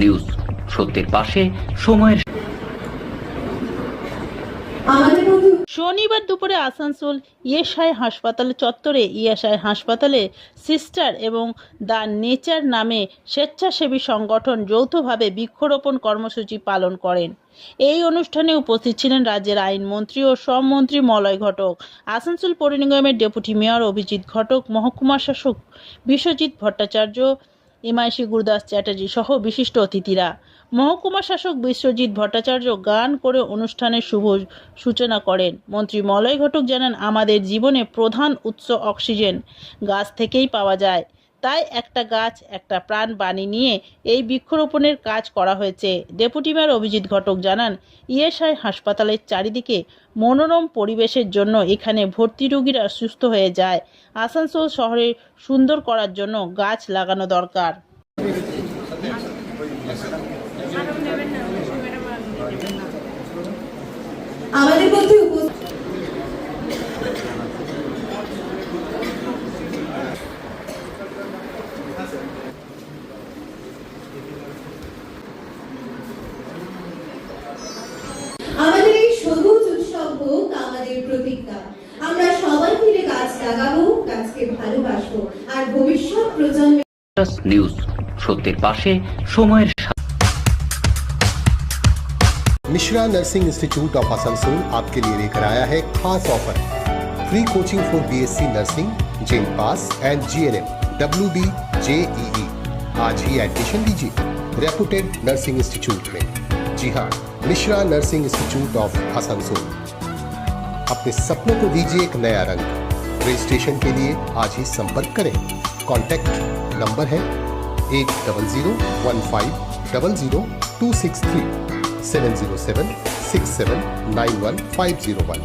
News. সত্যের পাশে সময়ের শনিবার দুপুরে আসানসোল ইয়েসাই হাসপাতাল চত্বরে ইয়েসাই হাসপাতালে সিস্টার এবং দ্য নেচার নামে স্বেচ্ছাসেবী সংগঠন যৌথভাবে বৃক্ষরোপণ কর্মসূচি পালন করেন। এই অনুষ্ঠানে উপস্থিত ছিলেন রাজ্যের আইনমন্ত্রী ও শ্রমমন্ত্রী মলয় ঘটক আসানসোল পৌর নিগমের ডেপুটি মেয়র অভিজিৎ ঘটক মহকুমা শাসক বিশ্বজিৎ ভট্টাচার্য এমআইসি গুরুদাস চ্যাটার্জি সহ বিশিষ্ট অতিথিরা। মহকুমা শাসক বিশ্বজিৎ ভট্টাচার্য গান করে অনুষ্ঠানের শুভ সূচনা করেন। মন্ত্রী মলয় ঘটক জানান, আমাদের জীবনে প্রধান উৎস অক্সিজেন। গাছ থেকেই পাওয়া যায়। তাই একটা গাছ, একটা প্রাণ বাণী নিয়ে এই বৃক্ষরোপণের কাজ করা হয়েছে। ডেপুটি মেয়র অভিজিৎ ঘটক জানান, ইএসআই হাসপাতালের চারিদিকে মনোরম পরিবেশের জন্য এখানে ভর্তি রোগীরা সুস্থ হয়ে যায়। আসানসোল শহরে সুন্দর করার জন্য গাছ লাগানো দরকার। আমাদের মধ্যে আমাদের প্রতিজ্ঞা আমরা সবাই মিলে গাছ লাগাবো গাছকে ভালোবাসবো আর ভবিষ্যৎ প্রজন্মে নিউজ সত্যের পাশে সময়ের Mishra nursing institute of Asansol आपके लिए लेकर आया है खास offer free coaching for BSc nursing GeM pass and GNM W B JEE आज ही एडमिशन लीजिए रेपुटेड नर्सिंग इंस्टीट्यूट में जी हाँ Mishra nursing institute of Asansol अपने सपनों को दीजिए एक नया रंग। रजिस्ट्रेशन के लिए आज ही संपर्क करें। कॉन्टैक्ट नंबर है eight double zero one five double zero two six three. Seven zero seven, six seven, nine one five zero one.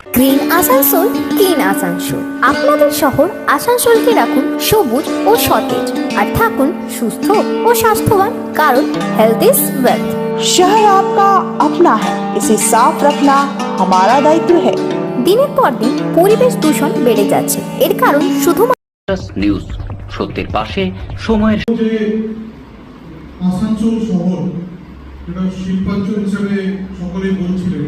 Green Asansol clean Asansol আপনাদের শহর আসানসোলকে রাখুন সবুজ ও সতেজ আর থাকুন সুস্থ ও স্বাস্থ্যবান কারণ হেলথ ইজ ওয়েলথ शहर आपका अपना है इसे साफ रखना हमारा दायित्व है দিনের পর দিন পরিবেশ দূষণ বেড়ে যাচ্ছে এর কারণ শুধুমাত্র নিউজ সত্যের পাশে সময়ের যে আসানসোল শহর যেটা শিল্পাঞ্চল হিসেবে সকলেই বলছিলেন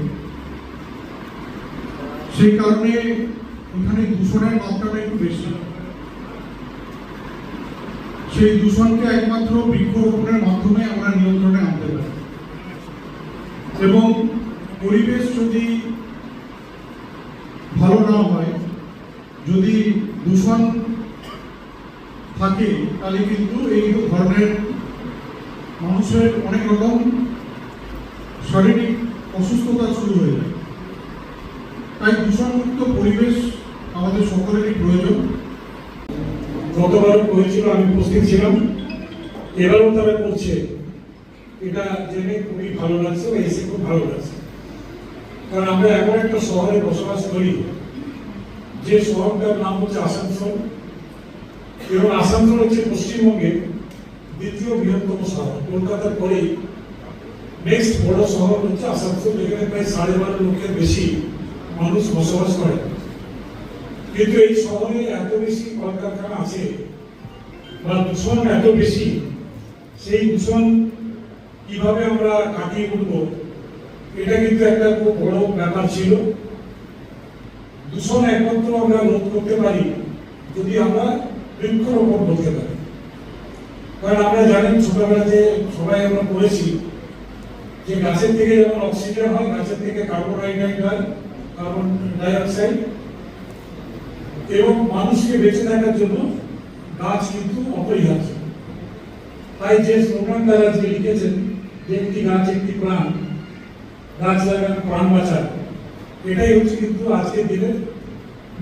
সেই কারণে এখানে দূষণের মাত্রাটা একটু বেশি। সেই দূষণকে একমাত্র বৃক্ষরোপণের মাধ্যমে আমরা নিয়ন্ত্রণে আনতে পারি। এবং পরিবেশ যদি ভালো না হয়, যদি দূষণ থাকে, তাহলে কিন্তু এই ধরনের মানুষের অনেক রকম শারীরিক অসুস্থতা শুরু হয়ে যায়। তাই দূষণমুক্ত পরিবেশ আমাদের সকলেরই প্রয়োজন। গতবার হয়েছিল আমি উপস্থিত ছিলাম। এবারও তারা করছে। এটা জেনে খুবই ভালো লাগছে বা এসে খুব ভালো লাগছে। কারণ আমরা এমন একটা শহরে বসবাস করি, যে শহরটার নাম হচ্ছে আসানসোল। এবং আসানসোল হচ্ছে পশ্চিমবঙ্গে দ্বিতীয় বৃহত্তম শহর। কলকাতার পরেই নেক্সট বড় শহর হচ্ছে আসানসোল, যেখানে প্রায় সাড়ে বারো লক্ষের বেশি মানুষ বসবাস করে। কিন্তু এই শহরে এত বেশি কলকারখানা আছে, বা দূষণ এত বেশি, সেই দূষণ কীভাবে আমরা কাটিয়ে উঠব এটা কিন্তু একটা খুব বড় ব্যাপার ছিল। দূষণ একমাত্র আমরা রোধ করতে পারি যদি আমরা বৃক্ষরোপণ করতে পারি। কারণ আমরা জানি ছোটবেলাতে সবাই আমরা পড়েছি যে গাছের থেকে যেমন অক্সিজেন হয়, গাছের থেকে কার্বন ডাইঅক্সাইড হয় কার্বন ডাইঅক্সাইড এবং মানুষকে বেঁচে থাকার জন্য গাছ কিন্তু অপরিহার্য। তাই যে স্লোগান তারা আজকে লিখেছেন যে একটি গাছ একটি প্রাণ, গাছ লাগান প্রাণ বাঁচান এটাই হচ্ছে কিন্তু আজকের দিনের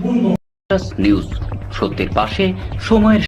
মূল নিউজ সত্যের পাশে সময়ের